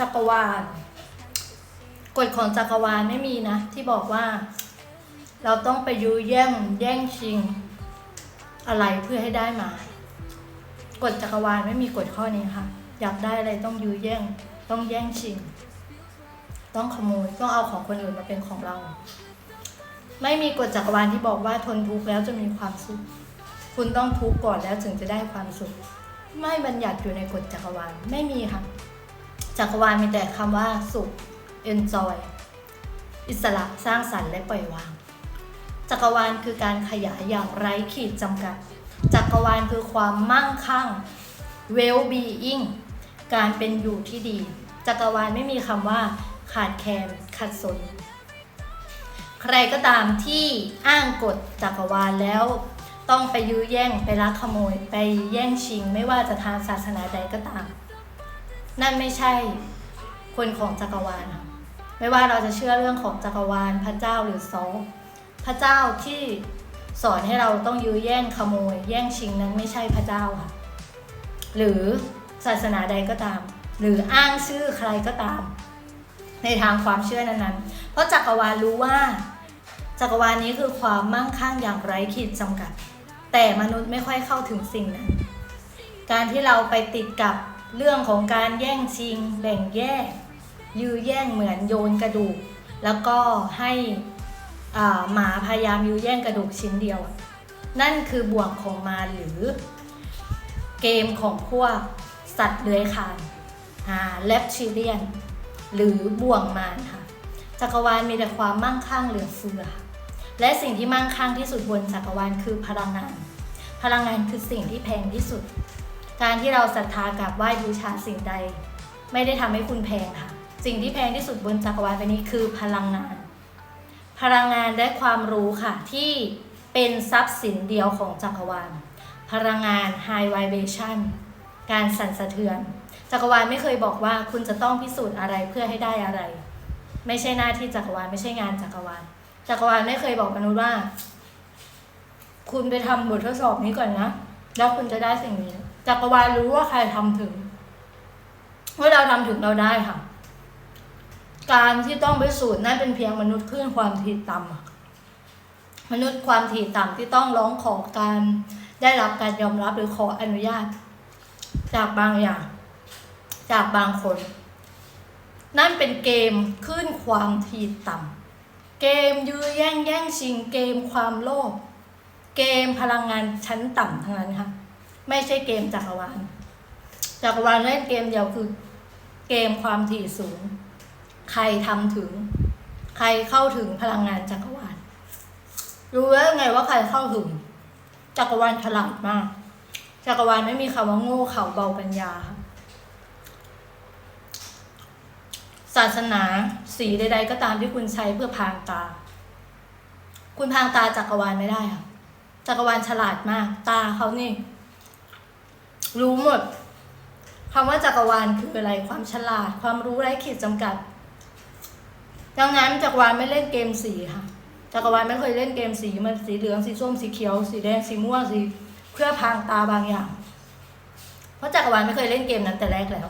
จักรวาลกฎของจักรวาลไม่มีนะ ที่บอกว่า เราต้องไปยื้อแย่งแย่งชิง อะไรเพื่อให้ได้มากฎจักรวาลไม่มีกฎข้อนี้ค่ะ อยากได้อะไรต้องยื้อแย่ง ต้องแย่งชิง ต้องขโมยต้องเอาของคนอื่นมาเป็นของเรา ไม่มีกฎจักรวาลที่บอกว่าทนทุกข์แล้วจะมีความสุขคุณต้องทุกข์ก่อนแล้วถึงจะได้ความสุข ไม่บัญญัติอยู่ในกฎจักรวาลไม่มีค่ะ จักรวาลมีแต่คำว่าสุข enjoy อิสระสร้างสรรค์และปล่อยวาง จักรวาลคือการขยายอย่างไร้ขีดจำกัด จักรวาลคือความมั่งคั่ง well being การเป็นอยู่ที่ดี จักรวาลไม่มีคำว่า ขาดแคลนขัดสน ใครก็ตามที่อ้างกฎจักรวาลแล้ว ต้องไปยื้อแย่งไปลักขโมย ไปแย่งชิง ไม่ว่าจะทางศาสนาใดก็ตาม นั่นไม่ใช่คนของจักรวาลค่ะไม่ว่าเราจะเชื่อเรื่องของจักรวาลพระเจ้าหรือสองพระเจ้าที่สอนให้เราต้องยื้อแย่งขโมย แย่งชิงนั้นไม่ใช่พระเจ้าค่ะ หรือศาสนาใดก็ตาม หรืออ้างชื่อใครก็ตาม ในทางความเชื่อนั้นๆ เพราะจักรวาลรู้ว่า จักรวาลนี้คือความมั่งคั่งอย่างไร้ขีดจำกัด แต่มนุษย์ไม่ค่อยเข้าถึงสิ่งนั้น การที่เราไปติดกับ เรื่องของการแย่งชิง แบ่งแยก ยื้อแย่งเหมือนโยนกระดูก แล้วก็ให้หมาพยายามยื้อแย่งกระดูกชิ้นเดียว นั่นคือบ่วงของมาหรือ เกมของพวกสัตว์เลื้อยคลานแลปชิเลียน หรือบ่วงมารค่ะ จักรวาลมีแต่ความมั่งคั่งเหลือเฟือ และสิ่งที่มั่งคั่งที่สุดบนจักรวาลคือพลังงาน พลังงานคือสิ่งที่แพงที่สุด การที่เราศรัทธากราบไหว้บูชาสิ่งใด ไม่ได้ทำให้คุณแพงค่ะ สิ่งที่แพงที่สุดบนจักรวาลใบนี้คือพลังงาน พลังงานและความรู้ค่ะ ที่เป็นทรัพย์สินเดียวของจักรวาล พลังงาน high vibration การสั่นสะเทือน จักรวาลไม่เคยบอกว่าคุณจะต้องพิสูจน์อะไรเพื่อให้ได้อะไร ไม่ใช่หน้าที่จักรวาลไม่ใช่งานจักรวาล จักรวาลไม่เคยบอกมนุษย์ว่า คุณไปทำบททดสอบนี้ก่อนนะ แล้วคุณจะได้สิ่งนี้ จักรวาลรู้ว่าใครทำถึงเมื่อเราทำถึงเราได้ค่ะ การที่ต้องไปสูตรนั่นเป็นเพียงมนุษย์คลื่นความถี่ต่ำมนุษย์ความถี่ต่ำที่ต้องร้องขอการได้รับการยอมรับหรือขออนุญาต จากบางอย่าง จากบางคน นั่นเป็นเกมขึ้นความถี่ต่ำเกมยื้อแย่งแย่งชิง เกมความโลภเกมพลังงานชั้นต่ำทั้งนั้นค่ะ ไม่ใช่เกมจักรวาลจักรวาลเล่นเกมเดียวคือ เกมความถี่สูง ใครทำถึง ใครเข้าถึงพลังงานจักรวาลรู้แล้วไงว่าใครเข้าถึง จักรวาลฉลาดมาก จักรวาลไม่มีคำว่าโง่เขลาเบาปัญญาค่ะศาสนาสีใด ๆ ก็ตามที่คุณใช้เพื่อพรางตา คุณพรางตาจักรวาลไม่ได้ค่ะจักรวาลฉลาดมาก ตาเขานี่ รู้หมดคำว่าจักรวาลคืออะไรความฉลาด ความรู้ไร้ขีดจำกัด ดังนั้นจักรวาลไม่เล่นเกมสีค่ะจักรวาลไม่เคยเล่นเกมสีมันสีเหลืองสีส้มสีเขียว สีแดงสีม่วงสีเพื่อพรางตาบางอย่าง เพราะจักรวาลไม่เคยเล่นเกมนั้นแต่แรกแล้ว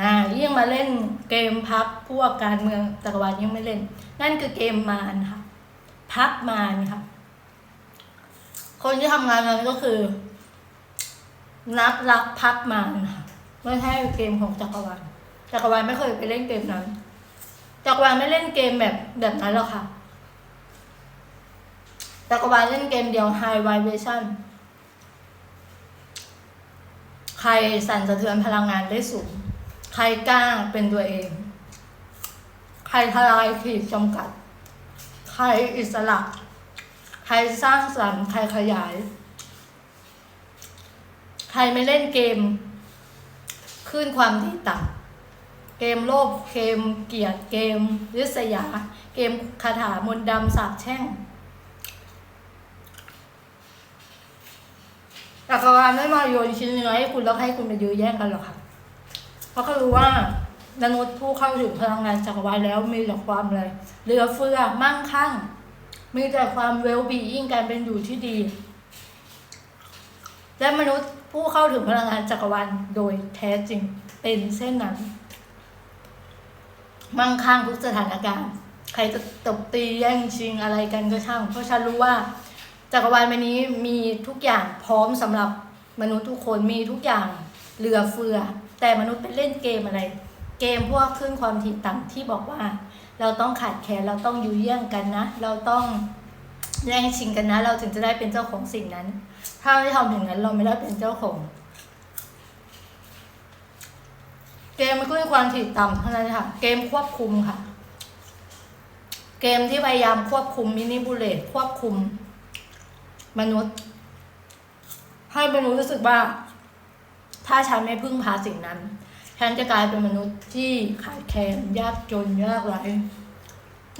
อ่ายิ่งมาเล่นเกมพักพวกการเมืองจักรวาลยังไม่เล่น นั่นคือเกมมารค่ะพักมารค่ะ คนที่ทำงานนั้นก็คือ นับรักพักมารค่ะไม่ใช่เกมของจักรวาลจักรวาลไม่เคยไปเล่นเกมนั้นจักรวาลไม่เล่นเกมแบบแบบนั้นหรอกค่ะจักรวาลเล่นเกมเดียว High Vibration ใครสั่นสะเทือนพลังงานได้สูง ใครกล้าเป็นตัวเอง ใครทลายขีดจำกัด ใครอิสระ ใครสร้างสรรค์ ใครขยาย ใครไม่เล่นเกมขึ้นความที่ต่ำเกมโลภเกมเกียดเกมริษยา เกมคาถามนต์ดำสาบแช่งจักรวาลไม่มาโยนชิ้นเนื้อให้คุณแล้วให้คุณไปยื้อแย่งกันหรอกค่ะ เพราะเขารู้ว่ามนุษย์ผู้เข้าถึงพลังงานจักรวาลแล้วมีแต่ความอะไรเหลือเฟือมั่งคั่ง มีแต่ความเวลบียิ่งการเป็นอยู่ที่ดี และมนุษย์ผู้เข้าถึงพลังงานจักรวาลโดยแท้จริงเป็นเช่นนั้น มั่งคั่งทุกสถานการณ์ ใครจะตบตีแย่งชิงอะไรกันก็ช่าง เพราะฉันรู้ว่าจักรวาลใบนี้มีทุกอย่างพร้อมสำหรับมนุษย์ทุกคนมีทุกอย่างเหลือเฟือ แต่มนุษย์เป็นเล่นเกมอะไร เกมพวกขึ้นความถี่ต่ำที่บอกว่า เราต้องขาดแคลนเราต้องยื้อแย่งกันนะ เราต้องแย่งชิงกันนะ เราถึงจะได้เป็นเจ้าของสิ่งนั้น ถ้าไม่ทำอย่างนั้นเราไม่ได้เป็นเจ้าของเกมมันขึ้นความถี่ต่ำเท่านั้นค่ะ เกมควบคุมค่ะ เกมที่พยายามควบคุมมินิบูเลตควบคุม มนุษย์ ให้มนุษย์รู้สึกว่า ถ้าฉันไม่พึ่งพาสิ่งนั้นฉันจะกลายเป็นมนุษย์ที่ขาดแคลนยากจนยากไร้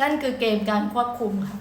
นั่นคือเกมการควบคุมค่ะ